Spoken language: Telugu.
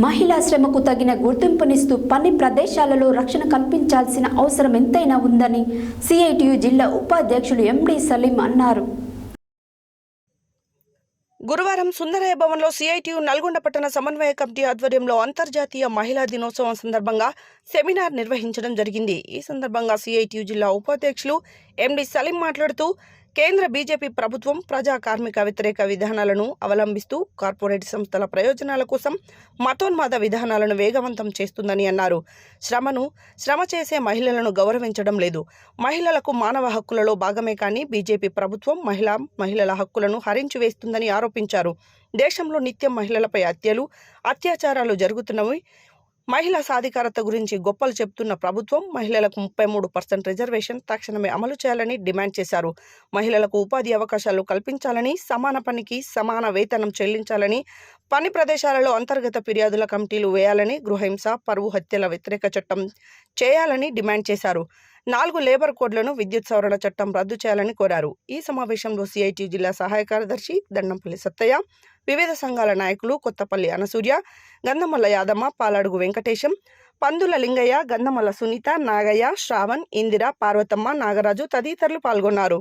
మహిళా శ్రమకు తగిన గుర్తింపునిస్తూ పని ప్రదేశాలలో రక్షణ కల్పించాల్సిన అవసరం ఎంతైనా ఉందని సిఐటియు జిల్లా ఉపాధ్యక్షులు ఎండి సలీం అన్నారు. గురువారం సుందరయ్య భవన్లో సిఐటియు నల్గొండ పట్టణ సమన్వయ కమిటీ ఆధ్వర్యంలో అంతర్జాతీయ మహిళా దినోత్సవం సందర్భంగా సెమినార్ నిర్వహించడం జరిగింది. ఈ సందర్భంగా సిఐటియు జిల్లా ఉపాధ్యక్షులు ఎండి సలీం మాట్లాడుతూ కేంద్ర బీజేపీ ప్రభుత్వం ప్రజా కార్మిక వ్యతిరేక విధానాలను అవలంబిస్తూ కార్పొరేట్ సంస్థల ప్రయోజనాల కోసం మతోన్మాద విధానాలను వేగవంతం చేస్తుందని అన్నారు. శ్రమను శ్రమ చేసే మహిళలను గౌరవించడం లేదు. మహిళలకు మానవ హక్కులలో భాగమే కానీ బీజేపీ ప్రభుత్వం మహిళా మహిళల హక్కులను హరించి వేస్తుందని ఆరోపించారు. దేశంలో నిత్యం మహిళలపై హత్యలు అత్యాచారాలు జరుగుతున్నవి. మహిళా సాధికారత గురించి గొప్పలు చెప్తున్న ప్రభుత్వం మహిళలకు ముప్పై మూడు పర్సెంట్ రిజర్వేషన్ తక్షణమే అమలు చేయాలని డిమాండ్ చేశారు. మహిళలకు ఉపాధి అవకాశాలు కల్పించాలని సమాన పనికి సమాన వేతనం చెల్లించాలని పని ప్రదేశాలలో అంతర్గత ఫిర్యాదుల కమిటీలు వేయాలని గృహహింస పరువు హత్యల వ్యతిరేక చట్టం చేయాలని డిమాండ్ చేశారు. నాలుగు లేబర్ కోడ్లను విద్యుత్ సవరణ చట్టం రద్దు చేయాలని కోరారు. ఈ సమావేశంలో సిఐటి జిల్లా సహాయ కార్యదర్శి దండంపల్లి సత్తయ్య వివిధ సంఘాల నాయకులు కొత్తపల్లి అనసూర్య గంధమల్ల యాదమ్మ పాలాడుగు వెంకటేశం పందుల లింగయ్య గంధమల్ల సునీత నాగయ్య శ్రావణ్ ఇందిర పార్వతమ్మ నాగరాజు తదితరులు పాల్గొన్నారు.